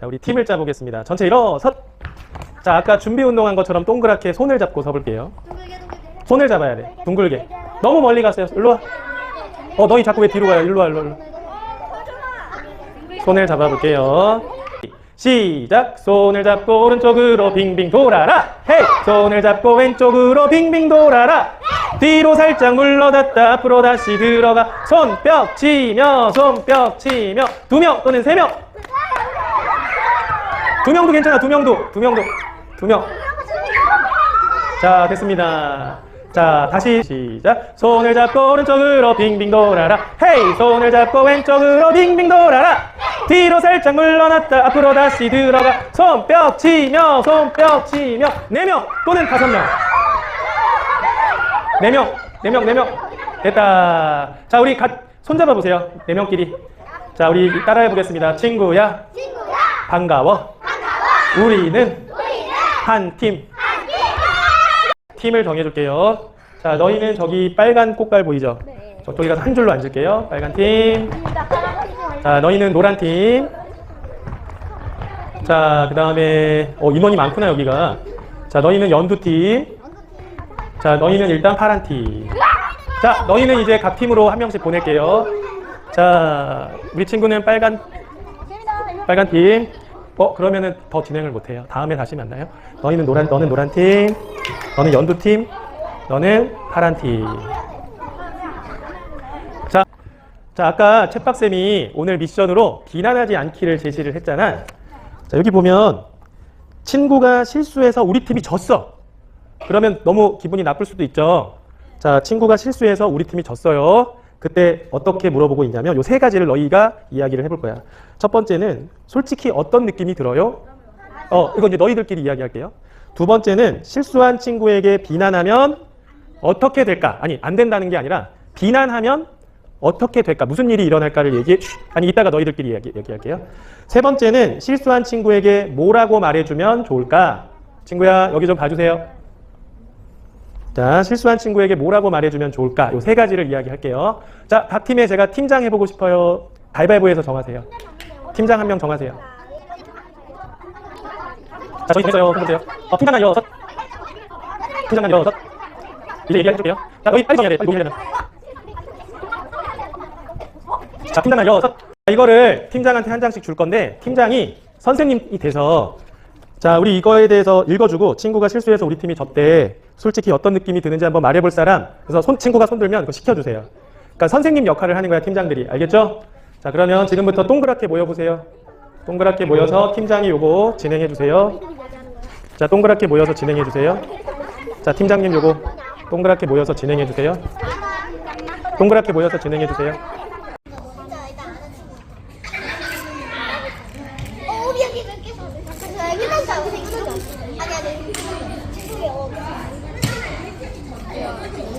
자, 우리 팀을 짜보겠습니다. 전체 일어서. 자, 아까 준비 운동한 것처럼 동그랗게 손을 잡고 서볼게요. 손을 잡아야 돼. 둥글게. 너무 멀리 가세요. 일로 와. 어, 너희 자꾸 왜 뒤로 가요? 일로 와, 일로 와. 일로 와. 손을 잡아볼게요. 시작. 손을 잡고 오른쪽으로 빙빙 돌아라. 헤이. 손을 잡고 왼쪽으로 빙빙 돌아라. 뒤로 살짝 물러났다 앞으로 다시 들어가. 손뼉 치며 손뼉 치며 두 명 또는 세 명. 두 명도 괜찮아. 두 명도. 두 명도. 두 명. 자, 됐습니다. 자, 다시 시작. 손을 잡고 오른쪽으로 빙빙 돌아라. 헤이! 손을 잡고 왼쪽으로 빙빙 돌아라. 뒤로 살짝 물러났다. 앞으로 다시 들어가. 손뼉 치며, 손뼉 치며. 네 명 또는 다섯 명. 네 명, 네 명, 네 명. 됐다. 자, 우리 가, 손잡아 보세요. 네 명끼리. 자, 우리 따라해 보겠습니다. 친구야, 친구야, 반가워. 우리는 한 팀. 팀을 정해줄게요. 자, 너희는 저기 빨간 꽃갈 보이죠? 네. 저쪽에 가서 한 줄로 앉을게요. 빨간 팀. 자, 너희는 노란 팀. 자, 그 다음에, 어, 인원이 많구나, 여기가. 자, 너희는 연두 팀. 자, 너희는 일단 파란 팀. 자, 너희는 이제 각 팀으로 한 명씩 보낼게요. 자, 우리 친구는 빨간, 빨간 팀. 어, 그러면은 더 진행을 못해요. 다음에 다시 만나요. 너희는 노란, 너는 노란 팀. 너는 연두 팀. 너는 파란 팀. 자, 자, 아까 챗박 쌤이 오늘 미션으로 비난하지 않기를 제시를 했잖아. 자, 여기 보면 친구가 실수해서 우리 팀이 졌어. 그러면 너무 기분이 나쁠 수도 있죠. 자, 친구가 실수해서 우리 팀이 졌어요. 그때 어떻게 물어보고 있냐면 요 세 가지를 너희가 이야기를 해볼 거야. 첫 번째는 솔직히 어떤 느낌이 들어요? 어, 이거 이제 너희들끼리 이야기할게요. 두 번째는 실수한 친구에게 비난하면 어떻게 될까? 아니, 안 된다는 게 아니라 비난하면 어떻게 될까? 무슨 일이 일어날까를 얘기해. 쉿! 아니, 이따가 너희들끼리 얘기, 얘기할게요. 세 번째는 실수한 친구에게 뭐라고 말해주면 좋을까? 친구야, 여기 좀 봐주세요. 자, 실수한 친구에게 뭐라고 말해주면 좋을까? 요 세 가지를 이야기할게요. 자, 각 팀에 제가 팀장 해보고 싶어요. 가위바위보에서 정하세요. 팀장 한 명 정하세요. 자, 저희 정했어요. 해보세요. 어, 팀장 한 여섯. 팀장 한 여섯. 이제 얘기해줄게요. 자, 너희 빨리 정해야 돼. 빨리 모이려면. 자, 팀장 한 여섯. 자, 이거를 팀장한테 한 장씩 줄 건데, 팀장이 선생님이 돼서, 자, 우리 이거에 대해서 읽어주고, 친구가 실수해서 우리 팀이 졌대. 솔직히 어떤 느낌이 드는지 한번 말해볼 사람. 그래서 손, 친구가 손 들면 그거 시켜주세요. 그러니까 선생님 역할을 하는 거야, 팀장들이. 알겠죠? 자, 그러면 지금부터 동그랗게 모여보세요. 동그랗게 모여서 팀장이 요거 진행해 주세요. 자, 동그랗게 모여서 진행해 주세요. 자, 팀장님 요거 동그랗게 모여서 진행해 주세요. 동그랗게 모여서 진행해 주세요. 어, 우리 여기 이렇게 잠깐 끝났다. 우리 끝났다. 아니 아니. 친구야.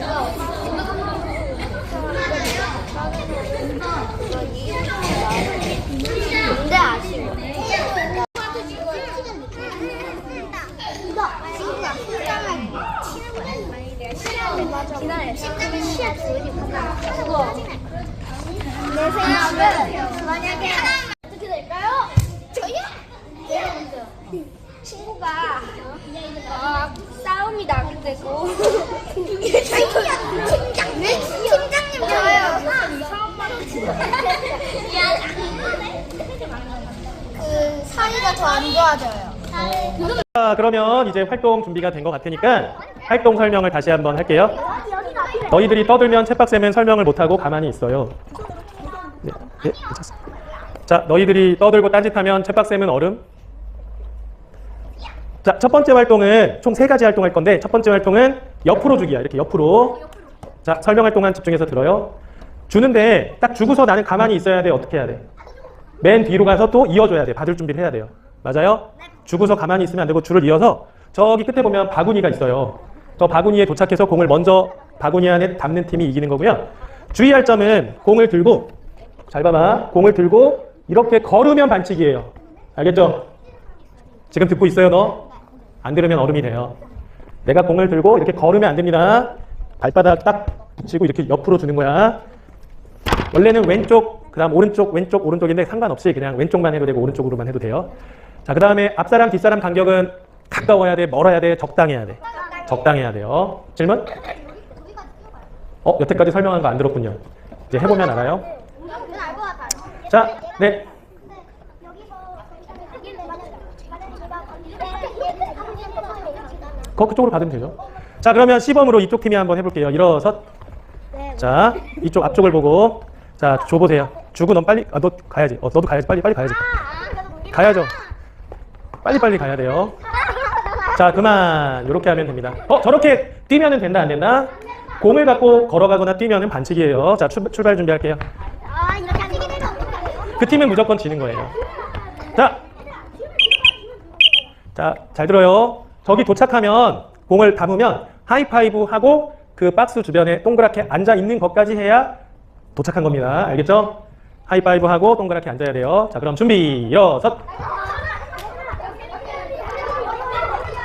어. 근데 아쉬워. 이거 친구가 포장을 치는 거야. 기다려. 친구는 시합 조율이 그거. 내 생각은 만약에 어떻게 될까요? 저요? 제가 먼저. 친구가 막 싸움이 나게 되고 그게 팀장 팀장 왜 팀장님 저요 그 사이가 더 안 좋아져요. 자, 그러면 이제 활동 준비가 된 것 같으니까 활동 설명을 다시 한번 할게요. 너희들이 떠들면 챗박쌤은 설명을 못하고 가만히 있어요. 네, 네, 괜찮습니다. 자, 너희들이 떠들고 딴짓하면 챗박쌤은 얼음. 자, 첫 번째 활동은 총 세 가지 활동할 건데 첫 번째 활동은 옆으로 주기야. 이렇게 옆으로. 자, 설명할 동안 집중해서 들어요. 주는데 딱 주고서 나는 가만히 있어야 돼. 어떻게 해야 돼? 맨 뒤로 가서 또 이어줘야 돼. 받을 준비를 해야 돼요. 맞아요? 주고서 가만히 있으면 안 되고 줄을 이어서 저기 끝에 보면 바구니가 있어요. 저 바구니에 도착해서 공을 먼저 바구니 안에 담는 팀이 이기는 거고요. 주의할 점은 공을 들고 잘 봐봐. 공을 들고 이렇게 걸으면 반칙이에요. 알겠죠? 지금 듣고 있어요, 너? 안 들으면 얼음이 돼요. 내가 공을 들고 이렇게 걸으면 안 됩니다. 발바닥 딱 붙이고 이렇게 옆으로 주는 거야. 원래는 왼쪽 그 다음 오른쪽, 왼쪽, 오른쪽인데 상관없이 그냥 왼쪽만 해도 되고 오른쪽으로만 해도 돼요. 자, 그 다음에 앞사람, 뒷사람 간격은 가까워야 돼, 멀어야 돼, 적당해야 돼. 적당해야 돼요. 질문? 어, 여태까지 설명한 거 안 들었군요. 이제 해보면 알아요. 자, 네. 거 그쪽으로 받으면 되죠. 자, 그러면 시범으로 이쪽 팀이 한번 해볼게요. 일어서. 네. 자, 이쪽 앞쪽을 보고. 자, 줘 보세요. 주고 넌 빨리, 아, 너 가야지. 어, 너도 가야지. 빨리, 빨리 가야지. 가야죠. 빨리, 빨리 가야 돼요. 자, 그만. 이렇게 하면 됩니다. 어, 저렇게 뛰면 은 된다, 안 된다? 공을 갖고 걸어가거나 뛰면 은 반칙이에요. 자, 출, 출발 준비할게요. 아 이렇게? 그 팀은 무조건 지는 거예요. 자, 자, 잘 들어요. 저기 도착하면 공을 담으면 하이파이브 하고 그 박스 주변에 동그랗게 앉아 있는 것까지 해야 도착한 겁니다. 알겠죠? 하이파이브 하고 동그랗게 앉아야 돼요. 자, 그럼 준비, 일어서.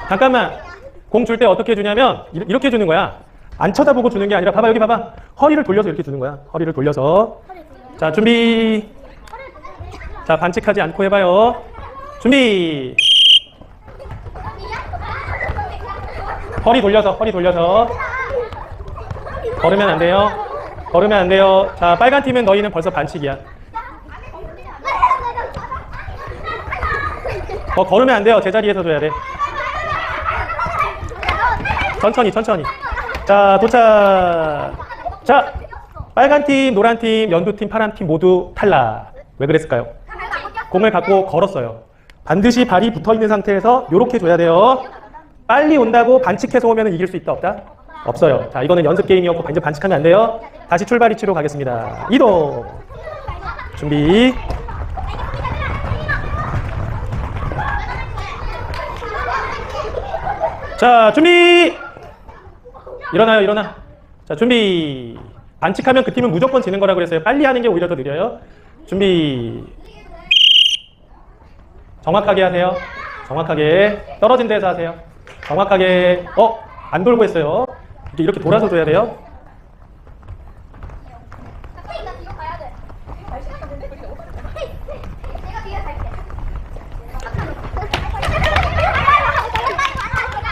잠깐만. 공 줄 때 어떻게 주냐면 이- 이렇게 주는 거야. 안 쳐다보고 주는 게 아니라 봐봐 여기 봐봐. 허리를 돌려서 이렇게 주는 거야. 허리를 돌려서. 자, 준비. 자, 반칙하지 않고 해 봐요. 준비. 허리 돌려서, 허리 돌려서. 걸으면 안 돼요. 걸으면 안 돼요. 자, 빨간 팀은 너희는 벌써 반칙이야. 어, 걸으면 안 돼요. 제자리에서 줘야 돼. 천천히, 천천히. 자, 도착. 자, 빨간 팀, 노란 팀, 연두 팀, 파란 팀 모두 탈락. 왜 그랬을까요? 공을 갖고 걸었어요. 반드시 발이 붙어 있는 상태에서 이렇게 줘야 돼요. 빨리 온다고 반칙해서 오면 이길 수 있다 없다? 없어요. 자, 이거는 연습 게임이었고 이제 반칙하면 안 돼요. 다시 출발 위치로 가겠습니다. 이동. 준비. 자, 준비. 일어나요, 일어나. 자, 준비. 반칙하면 그 팀은 무조건 지는 거라고 그랬어요. 빨리 하는 게 오히려 더 느려요. 준비. 정확하게 하세요. 정확하게. 떨어진 데서 하세요. 정확하게. 어? 안 돌고 했어요. 이렇게, 이렇게 돌아서 줘야 돼요.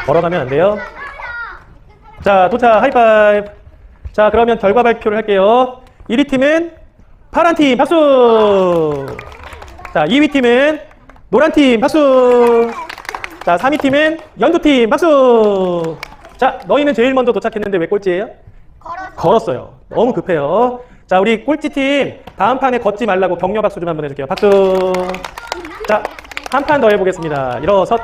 걸어가면 안 돼요. 자, 도착. 하이파이브. 자, 그러면 결과 발표를 할게요. 1위 팀은 파란 팀 박수. 자, 2위 팀은 노란 팀 박수. 자, 3위 팀은 연두 팀 박수. 자, 너희는 제일 먼저 도착했는데 왜 꼴찌예요? 걸었어요. 너무 급해요. 자, 우리 꼴찌 팀 다음 판에 걷지 말라고 격려 박수 좀 한번 해줄게요. 박수. 자, 한 판 더 해보겠습니다. 일어서.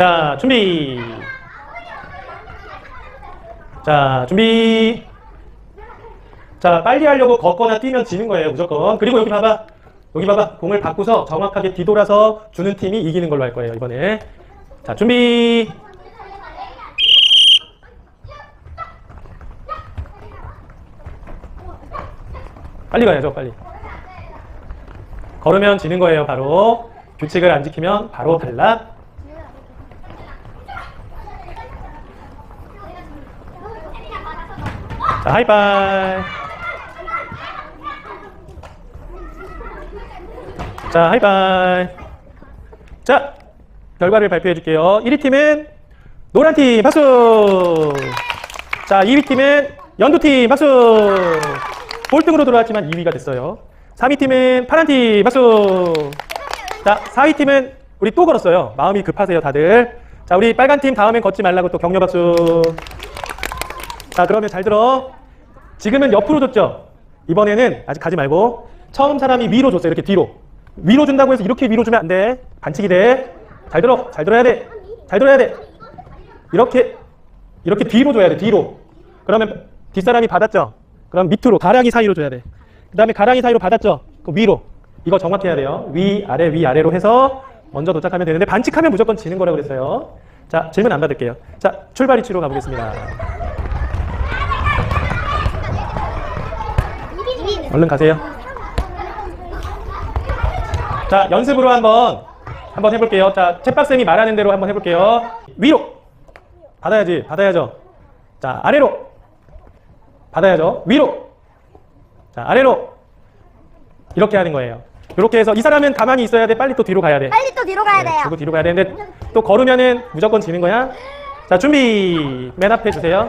자, 준비. 자, 준비. 자, 빨리 하려고 걷거나 뛰면 지는 거예요, 무조건. 그리고 여기 봐봐. 여기 봐봐. 공을 바꾸서 정확하게 뒤돌아서 주는 팀이 이기는 걸로 할 거예요, 이번에. 자, 준비. 빨리 가야죠, 빨리. 걸으면 지는 거예요, 바로. 규칙을 안 지키면 바로 탈락. 자, 하이파이. 자, 하이파이. 자, 결과를 발표해 줄게요. 1위 팀은 노란 팀 박수. 자, 2위 팀은 연두 팀 박수. 꼴등으로 들어왔지만 2위가 됐어요. 3위 팀은 파란 팀 박수. 자, 4위 팀은 우리 또 걸었어요. 마음이 급하세요, 다들. 자, 우리 빨간 팀 다음엔 걷지 말라고 또 격려 박수. 자, 그러면 잘 들어. 지금은 옆으로 줬죠? 이번에는 아직 가지 말고 처음 사람이 위로 줬어요. 이렇게 뒤로. 위로 준다고 해서 이렇게 위로 주면 안 돼. 반칙이 돼. 잘 들어. 잘 들어야 돼. 잘 들어야 돼. 이렇게 이렇게 뒤로 줘야 돼. 뒤로. 그러면 뒷사람이 받았죠? 그럼 밑으로 가랑이 사이로 줘야 돼. 그다음에 가랑이 사이로 받았죠? 그럼 위로. 이거 정확해야 돼요. 위 아래 위 아래로 해서 먼저 도착하면 되는데 반칙하면 무조건 지는 거라고 그랬어요. 자, 질문 안 받을게요. 자, 출발 위치로 가보겠습니다. 얼른 가세요. 자, 연습으로 한번 한번 해볼게요. 자, 채박쌤이 말하는 대로 한번 해볼게요. 위로. 받아야지. 받아야죠. 자, 아래로. 받아야죠. 위로. 자, 아래로. 이렇게 하는 거예요. 이렇게 해서 이 사람은 가만히 있어야 돼. 빨리 또 뒤로 가야 돼. 빨리 또 뒤로 가야 네, 돼요. 주고 뒤로 가야 되는데 또 걸으면은 무조건 지는 거야. 자, 준비. 맨 앞에 주세요.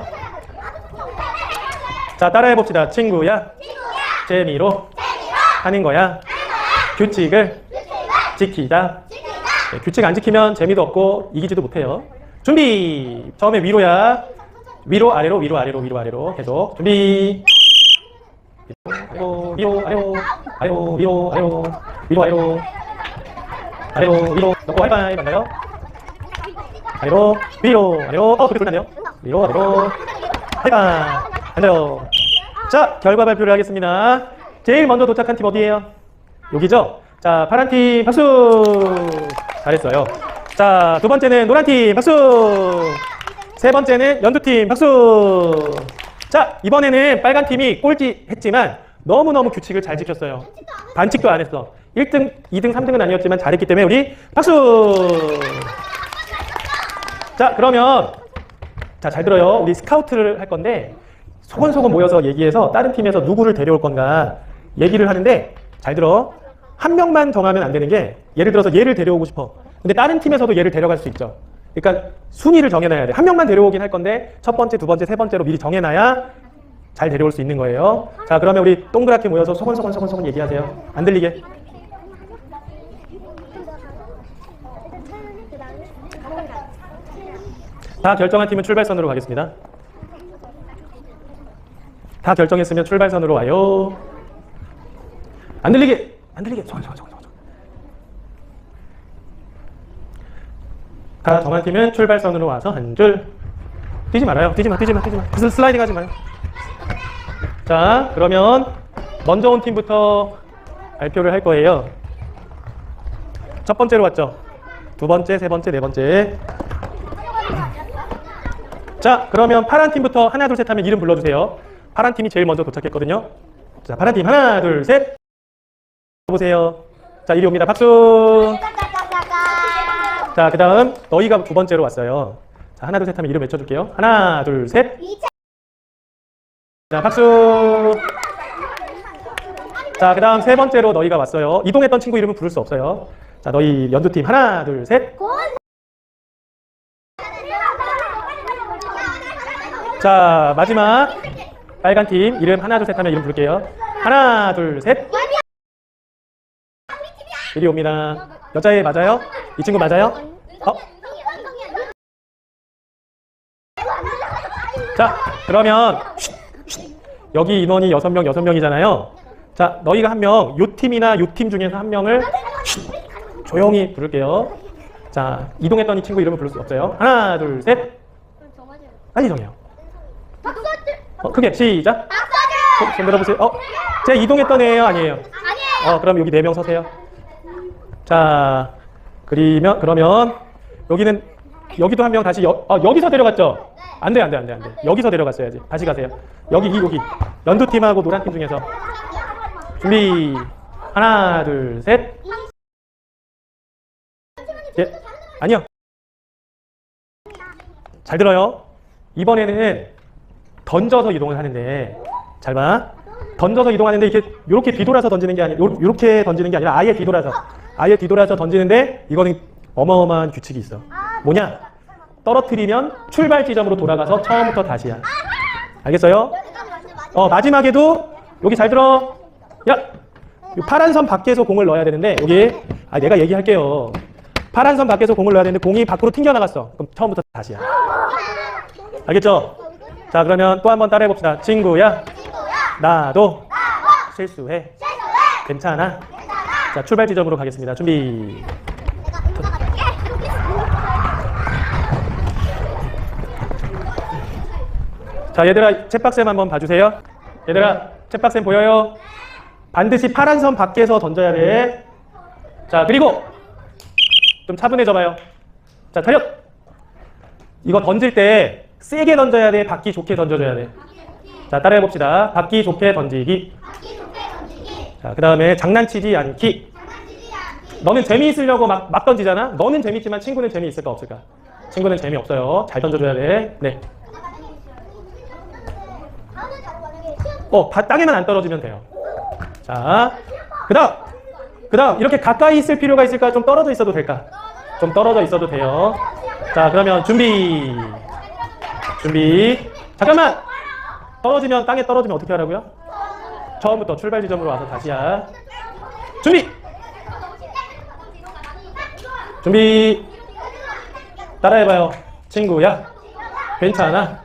자, 따라해 봅시다. 친구야. 재미로 하는 거야. 규칙을 지키자. 네, 규칙 안 지키면 재미도 없고 이기지도 못해요. 준비. 처음에 위로야. 위로 아래로 위로 아래로 위로 아래로 계속 준비. 위로 위로 아래로 아래로 위로 아래로 위로 아래로 아래로 위로 넣고 하이파이 맞나요? 아래로 위로 아래로 어 그게 돌렸네요. 위로 아래로 하이파이 앉아요. 자 결과 발표를 하겠습니다. 제일 먼저 도착한 팀 어디예요? 여기죠? 자 파란 팀 박수 잘했어요. 자 두 번째는 노란 팀 박수 세 번째는 연두 팀 박수 자 이번에는 빨간 팀이 꼴찌 했지만 너무너무 규칙을 잘 지켰어요. 반칙도 안 했어. 1등, 2등, 3등은 아니었지만 잘했기 때문에 우리 박수! 자, 그러면 자, 잘 들어요. 우리 스카우트를 할 건데 소곤소곤 모여서 얘기해서 다른 팀에서 누구를 데려올 건가 얘기를 하는데 잘 들어. 한 명만 정하면 안 되는 게 예를 들어서 얘를 데려오고 싶어. 근데 다른 팀에서도 얘를 데려갈 수 있죠. 그러니까 순위를 정해놔야 돼. 한 명만 데려오긴 할 건데 첫 번째, 두 번째, 세 번째로 미리 정해놔야 잘 데려올 수 있는 거예요. 자, 그러면 우리 동그랗게 모여서 소곤소곤 소곤소곤 얘기하세요. 안 들리게. 다 결정한 팀은 출발선으로 가겠습니다. 다 결정했으면 출발선으로 와요. 안 들리게, 안 들리게. 소곤, 소곤, 소곤, 소곤. 다 정한 팀은 출발선으로 와서 한 줄. 뛰지 말아요. 뛰지 마, 뛰지 마, 뛰지 마. 무슨 슬라이딩 하지 마요. 자, 그러면 먼저 온 팀부터 발표를 할 거예요. 첫 번째로 왔죠. 두 번째, 세 번째, 네 번째. 자, 그러면 파란 팀부터 하나, 둘, 셋 하면 이름 불러주세요. 파란 팀이 제일 먼저 도착했거든요. 자, 파란 팀 하나, 둘, 셋. 보세요. 자, 이리 옵니다. 박수. 자, 그 다음 너희가 두 번째로 왔어요. 자, 하나, 둘, 셋 하면 이름 외쳐 줄게요. 하나, 둘, 셋. 자, 박수. 자, 그 다음 세 번째로 너희가 왔어요. 이동했던 친구 이름은 부를 수 없어요. 자, 너희 연두팀 하나, 둘, 셋. 자, 마지막 빨간 팀 이름 하나, 둘, 셋 하면 이름 부를게요. 하나, 둘, 셋. 이리 옵니다. 여자애 맞아요? 이 친구 맞아요? 어? 자, 그러면. 여기 인원이 여섯 명 여섯 명이잖아요 자, 너희가 한 명, 요 팀이나 요 팀 중에서 한 명을 쉿, 조용히 부를게요. 자, 이동했던 이 친구 이름을 부를 수 없어요. 하나, 둘, 셋. 빨리 정해요. 어, 크게 시작. 손, 손 들어보세요. 어, 제가 이동했던 애예요, 아니에요? 아니에요. 어, 그럼 여기 네 명 서세요. 자, 그리면 그러면 여기는 여기도 한 명 다시 여, 어, 여기서 데려갔죠? 안 돼, 안 돼, 안 돼, 안 돼. 여기서 데려갔어야지. 다시 가세요. 여기, 이, 여기. 연두 팀하고 노란 팀 중에서 준비. 하나, 둘, 셋. 예, 아니요. 잘 들어요. 이번에는 던져서 이동을 하는데 잘 봐. 던져서 이동하는데 이렇게 이렇게 뒤돌아서 던지는 게 아니라 이렇게 던지는 게 아니라 아예 뒤돌아서 아예 뒤돌아서 던지는데 이거는 어마어마한 규칙이 있어. 뭐냐? 떨어뜨리면 출발 지점으로 돌아가서 처음부터 다시야. 알겠어요? 어 마지막에도 여기 잘 들어. 야, 이 파란 선 밖에서 공을 넣어야 되는데 여기 아 내가 얘기할게요. 파란 선 밖에서 공을 넣어야 되는데 공이 밖으로 튕겨 나갔어. 그럼 처음부터 다시야. 알겠죠? 자 그러면 또 한 번 따라해 봅시다. 친구야, 나도 실수해. 괜찮아. 자 출발 지점으로 가겠습니다. 준비. 자 얘들아 챗박쌤 한번 봐주세요. 얘들아 챗박쌤 보여요? 반드시 파란 선 밖에서 던져야 돼. 자 그리고 좀 차분해져 봐요. 자 차렷. 이거 던질 때 세게 던져야 돼. 받기 좋게 던져줘야 돼. 자 따라해 봅시다. 받기 좋게 던지기. 자 그 다음에 장난치지 않기. 너는 재미있으려고 막, 막 던지잖아? 너는 재밌지만 친구는 재미있을까 없을까? 친구는 재미없어요. 잘 던져줘야 돼. 네. 어, 바- 땅에만 안 떨어지면 돼요. 자, 그 다음. 그 다음, 이렇게 가까이 있을 필요가 있을까? 좀 떨어져 있어도 될까? 좀 떨어져 있어도 돼요. 자, 그러면 준비. 준비. 잠깐만! 떨어지면, 땅에 떨어지면 어떻게 하라고요? 처음부터 출발 지점으로 와서 다시야. 준비! 준비! 따라해봐요. 친구야. 괜찮아.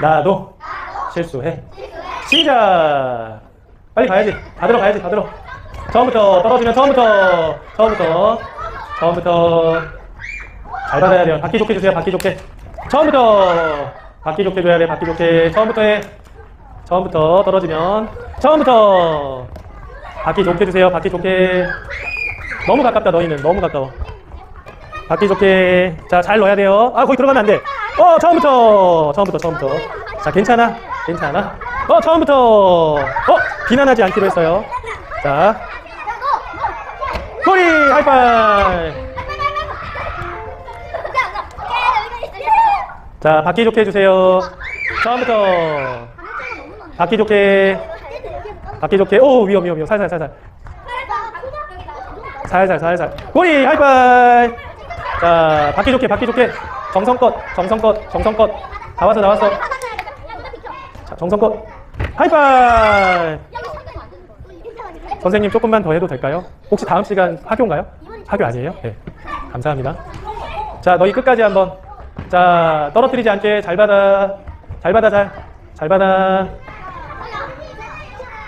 나도 실수해. 시작! 빨리 가야지. 다 들어 가야지, 다 들어. 처음부터 떨어지면 처음부터, 처음부터, 처음부터. 잘 받아야 돼요. 받기 좋게 주세요, 받기 좋게. 처음부터. 받기 좋게 줘야 돼, 받기 좋게. 처음부터 해. 처음부터 떨어지면. 처음부터. 받기 좋게 주세요, 받기 좋게. 너무 가깝다, 너희는. 너무 가까워. 받기 좋게. 자, 잘 넣어야 돼요. 아, 거기 들어가면 안 돼. 어, 처음부터. 처음부터, 처음부터. 자, 괜찮아. 괜찮아. 어, 처음부터. 어, 비난하지 않기로 했어요. 자. 소리 하이파이. 자, 받기 좋게 해주세요. 처음부터. 받기 좋게. 받기 좋게. 오, 위험, 위험, 위험. 살살, 살살. 살살, 살살. 꼬리 하이파이. 자, 받기 좋게, 받기 좋게. 정성껏, 정성껏, 정성껏. 나왔어, 나왔어. 자, 정성껏. 하이파이. 선생님 조금만 더 해도 될까요? 혹시 다음 시간 학교인가요? 학교 아니에요? 네. 감사합니다. 자, 너희 끝까지 한번. 자, 떨어뜨리지 않게 잘 받아. 잘 받아, 잘. 잘 받아.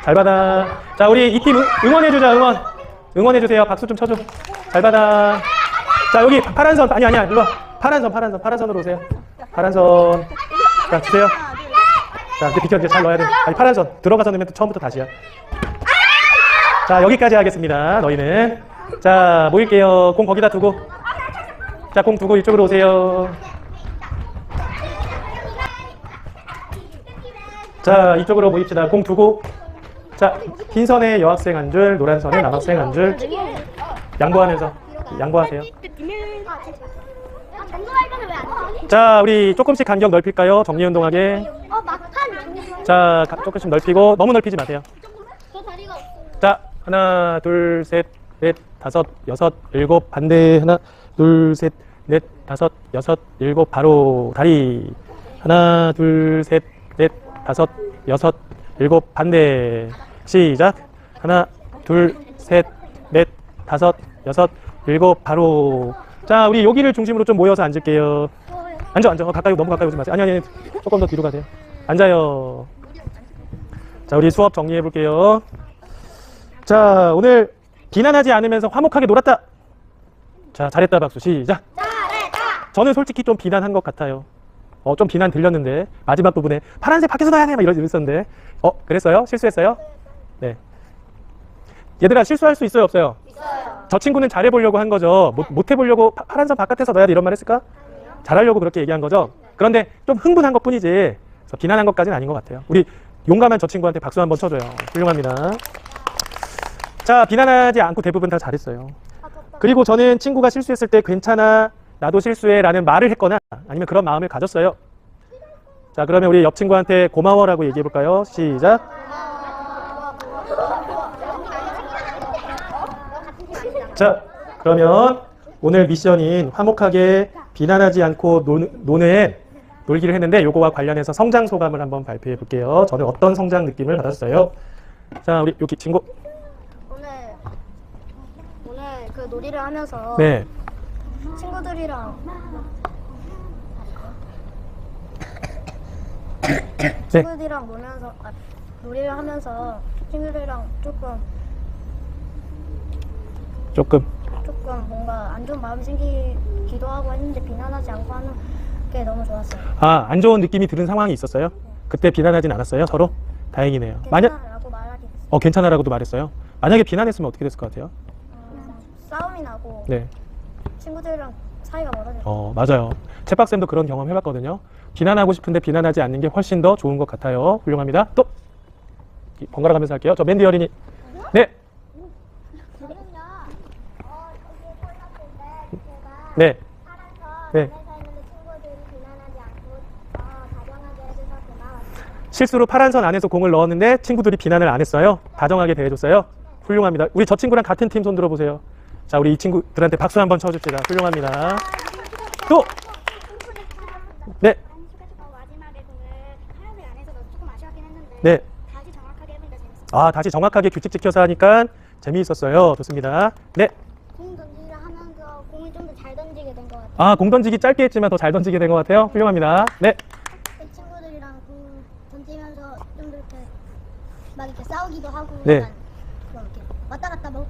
잘 받아. 자, 우리 이 팀 응원해주자, 응원. 응원해주세요. 박수 좀 쳐줘. 잘 받아. 자, 여기 파란 선. 아니, 아니야. 일로 와. 파란 선, 파란 선. 파란 선으로 오세요. 파란 선. 자, 주세요. 자, 이제 비켜. 이제 잘 넣어야 돼. 아니, 파란 선. 들어가서 넣으면 또 처음부터 다시야. 자, 여기까지 하겠습니다. 너희는. 자, 모일게요. 공 거기다 두고. 자, 공 두고 이쪽으로 오세요. 자, 이쪽으로 모입시다. 공 두고. 자, 흰 선에 여학생 한 줄, 노란 선에 남학생 한 줄. 양보하면서. 양보하세요. 자, 우리 조금씩 간격 넓힐까요? 정리 운동하게. 어, 막판. 자, 가- 조금씩 넓히고, 너무 넓히지 마세요. 자, 하나, 둘, 셋, 넷, 다섯, 여섯, 일곱, 반대. 하나, 둘, 셋, 넷, 다섯, 여섯, 일곱, 바로 다리. 하나, 둘, 셋, 넷, 다섯, 여섯, 일곱, 반대. 시작. 하나, 둘, 셋, 넷, 다섯, 여섯, 일곱, 바로. 자, 우리 여기를 중심으로 좀 모여서 앉을게요. 앉아, 앉아. 어, 가까이, 너무 가까이 오지 마세요. 아니, 아니, 아니. 조금 더 뒤로 가세요. 앉아요. 자, 우리 수업 정리해 볼게요. 자, 오늘 비난하지 않으면서 화목하게 놀았다. 자, 잘했다 박수. 시작. 잘했다. 저는 솔직히 좀 비난한 것 같아요. 어, 좀 비난 들렸는데 마지막 부분에 파란색 밖에서 놔야 돼 막 이러- 이랬었는데. 어, 그랬어요? 실수했어요? 네. 얘들아 실수할 수 있어요, 없어요? 있어요. 저 친구는 잘해 보려고 한 거죠. 못, 못 해보려고 파, 파란 선 바깥에서 넣어야 돼 이런 말 했을까? 잘하려고 그렇게 얘기한 거죠. 그런데 좀 흥분한 것 뿐이지 그래서 비난한 것까지는 아닌 것 같아요. 우리 용감한 저 친구한테 박수 한번 쳐줘요. 훌륭합니다. 자, 비난하지 않고 대부분 다 잘했어요. 그리고 저는 친구가 실수했을 때 괜찮아, 나도 실수해 라는 말을 했거나 아니면 그런 마음을 가졌어요. 자, 그러면 우리 옆 친구한테 고마워라고 얘기해 볼까요? 시작. 자, 그러면 오늘 미션인 화목하게 비난하지 않고 노, 노는 놀기를 했는데 요거와 관련해서 성장 소감을 한번 발표해 볼게요. 저는 어떤 성장 느낌을 받았어요? 자, 우리 여기 친구. 오늘 오늘 그 놀이를 하면서 네. 친구들이랑 네. 친구들이랑 놀면서 아, 놀이를 하면서 친구들이랑 조금 조금. 조금 뭔가 안 좋은 마음이 생기기도 하고 했는데 비난하지 않고 하는 게 너무 좋았어요. 아, 안 좋은 느낌이 드는 상황이 있었어요? 그때 비난하진 않았어요? 서로? 다행이네요. 만약 괜찮아라고 말하기 됐어요. 어, 괜찮아라고도 말했어요. 만약에 비난했으면 어떻게 됐을 것 같아요? 어, 싸움이 나고 네. 친구들이랑 사이가 멀어져요. 어, 맞아요. 채박쌤도 그런 경험 해봤거든요. 비난하고 싶은데 비난하지 않는 게 훨씬 더 좋은 것 같아요. 훌륭합니다. 또! 이 번갈아 가면서 할게요. 저 맨디 어린이. 네. 저는요, 어, 네. 살아서 네. 안에서 있는데 친구들이 비난하지 않고 어, 다정하게 해줘서 고마웠어요. 실수로 파란 선 안에서 공을 넣었는데 친구들이 비난을 안 했어요. 다정하게 대해줬어요. 훌륭합니다. 우리 저 친구랑 같은 팀 손 들어 보세요. 자, 우리 이 친구들한테 박수 한번 쳐줍시다. 훌륭합니다. 또! 네, 네. 다시 정확하게 해보니까 재밌었어요. 아, 다시 정확하게 규칙 지켜서 하니까 재미있었어요. 좋습니다. 네. 공 던지기를 하면서 공을 좀 더 잘 던지게 된 것 같아요. 아, 공 던지기 짧게 했지만 더 잘 던지게 된 것 같아요. 훌륭합니다. 네. 그 친구들이랑 공 던지면서 좀더 이렇게 막 이렇게 싸우기도 하고 네. 약간 그런 이렇게 왔다 갔다 뭐와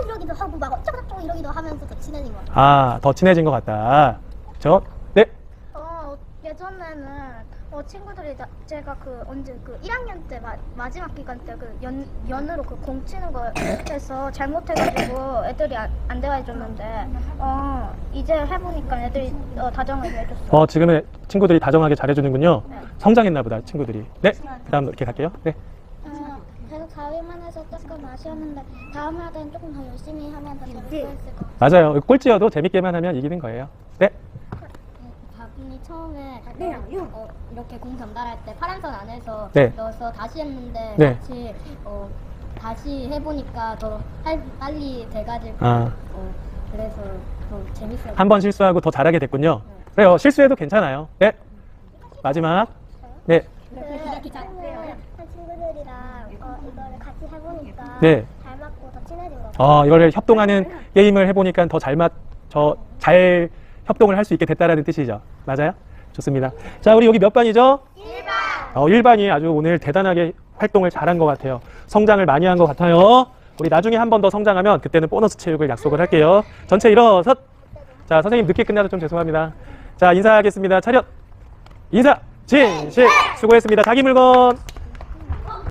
이러기도 하고 막 어쩌고저쩌고 이러기도 하면서 더 친해진 것 같아요. 아, 더 친해진 것 같다. 저, 네. 어 예전에는 어 친구들이 나, 제가 그 언제 그 1학년 때 마, 마지막 기간 때 그 연 연으로 그 공 치는 거 해서 잘못해가지고 애들이 안, 안 대화해줬는데 어 이제 해보니까 애들이 어, 다정하게 해줬어. 어, 지금은 친구들이 다정하게 잘해주는군요. 성장했나 보다, 친구들이. 네. 그 다음 이렇게 갈게요. 네. 어, 계속 4위만 해서 조금 아쉬웠는데 다음 할때는 조금 더 열심히 하면 더 재밌게 했을 것 같아요. 맞아요. 꼴찌여도 재밌게만 하면 이기는 거예요. 네. 바분이 처음에 어, 이렇게 공 전달할 때 파란선 안에서 네. 넣어서 다시 했는데 네. 같이 어, 다시 해보니까 더 할- 빨리 돼가지고 아. 어, 그래서 더 재밌어요. 한 번 실수하고 더 잘하게 됐군요. 그래요. 실수해도 괜찮아요. 네. 마지막. 네. 그 친구들이랑 어, 이거를 같이 해보니까 네. 잘 맞고 더 친해진 것 같아요. 어, 이거를 협동하는 게임을 해보니까 더 잘 맞, 저, 잘 협동을 할 수 있게 됐다라는 뜻이죠. 맞아요? 좋습니다. 자, 우리 여기 몇 반이죠? 1반. 어, 1반이 아주 오늘 대단하게 활동을 잘한 것 같아요. 성장을 많이 한 것 같아요. 우리 나중에 한 번 더 성장하면 그때는 보너스 체육을 약속을 할게요. 전체 일어서. 자, 선생님 늦게 끝나서 좀 죄송합니다. 자, 인사하겠습니다. 차렷. 인사. 진실. 수고했습니다. 자기 물건.